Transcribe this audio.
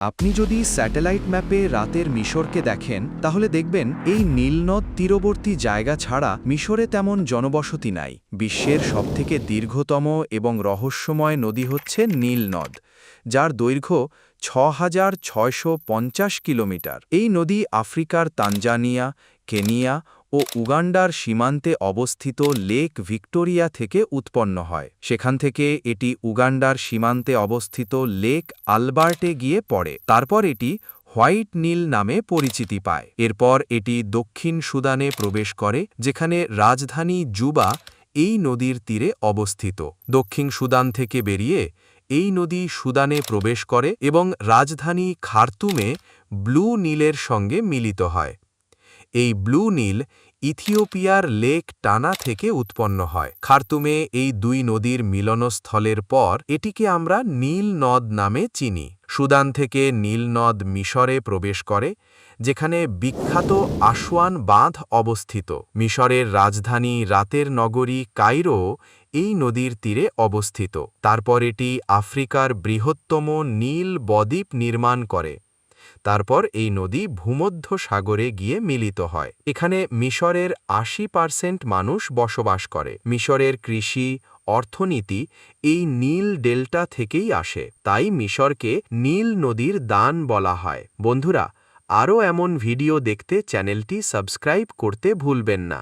আপনি যদি স্যাটেলাইট ম্যাপে রাতের মিশরকে দেখেন, তাহলে দেখবেন এই নীলনদ তীরবর্তী জায়গা ছাড়া মিশরে তেমন জনবসতি নাই। বিশ্বের সবথেকে দীর্ঘতম এবং রহস্যময় নদী হচ্ছে নীলনদ, যার দৈর্ঘ্য ছ কিলোমিটার। এই নদী আফ্রিকার তানজানিয়া, কেনিয়া ও উগান্ডার সীমান্তে অবস্থিত লেক ভিক্টোরিয়া থেকে উৎপন্ন হয়। সেখান থেকে এটি উগান্ডার সীমান্তে অবস্থিত লেক আলবার্টে গিয়ে পড়ে। তারপর এটি হোয়াইট নীল নামে পরিচিতি পায়। এরপর এটি দক্ষিণ সুদানে প্রবেশ করে, যেখানে রাজধানী জুবা এই নদীর তীরে অবস্থিত। দক্ষিণ সুদান থেকে বেরিয়ে এই নদী সুদানে প্রবেশ করে এবং রাজধানী খার্তুমে ব্লু নীলের সঙ্গে মিলিত হয়। এই ব্লু নীল ইথিওপিয়ার লেক টানা থেকে উৎপন্ন হয়। খার্তুমে এই দুই নদীর মিলনস্থলের পর এটিকে আমরা নীল নদ নামে চিনি। সুদান থেকে নীল নদ মিশরে প্রবেশ করে, যেখানে বিখ্যাত আশওয়ান বাঁধ অবস্থিত। মিশরের রাজধানী রাতের নগরী কাইরো এই নদীর তীরে অবস্থিত। তারপর এটি আফ্রিকার বৃহত্তম নীল বদ্বীপ নির্মাণ করে। তারপর এই নদী ভূমধ্য সাগরে গিয়ে মিলিত হয়। এখানে মিশরের আশি পার্সেন্ট মানুষ বসবাস করে। মিশরের কৃষি, অর্থনীতি এই নীল ডেল্টা থেকেই আসে। তাই মিশরকে নীল নদীর দান বলা হয়। বন্ধুরা, আরও এমন ভিডিও দেখতে চ্যানেলটি সাবস্ক্রাইব করতে ভুলবেন না।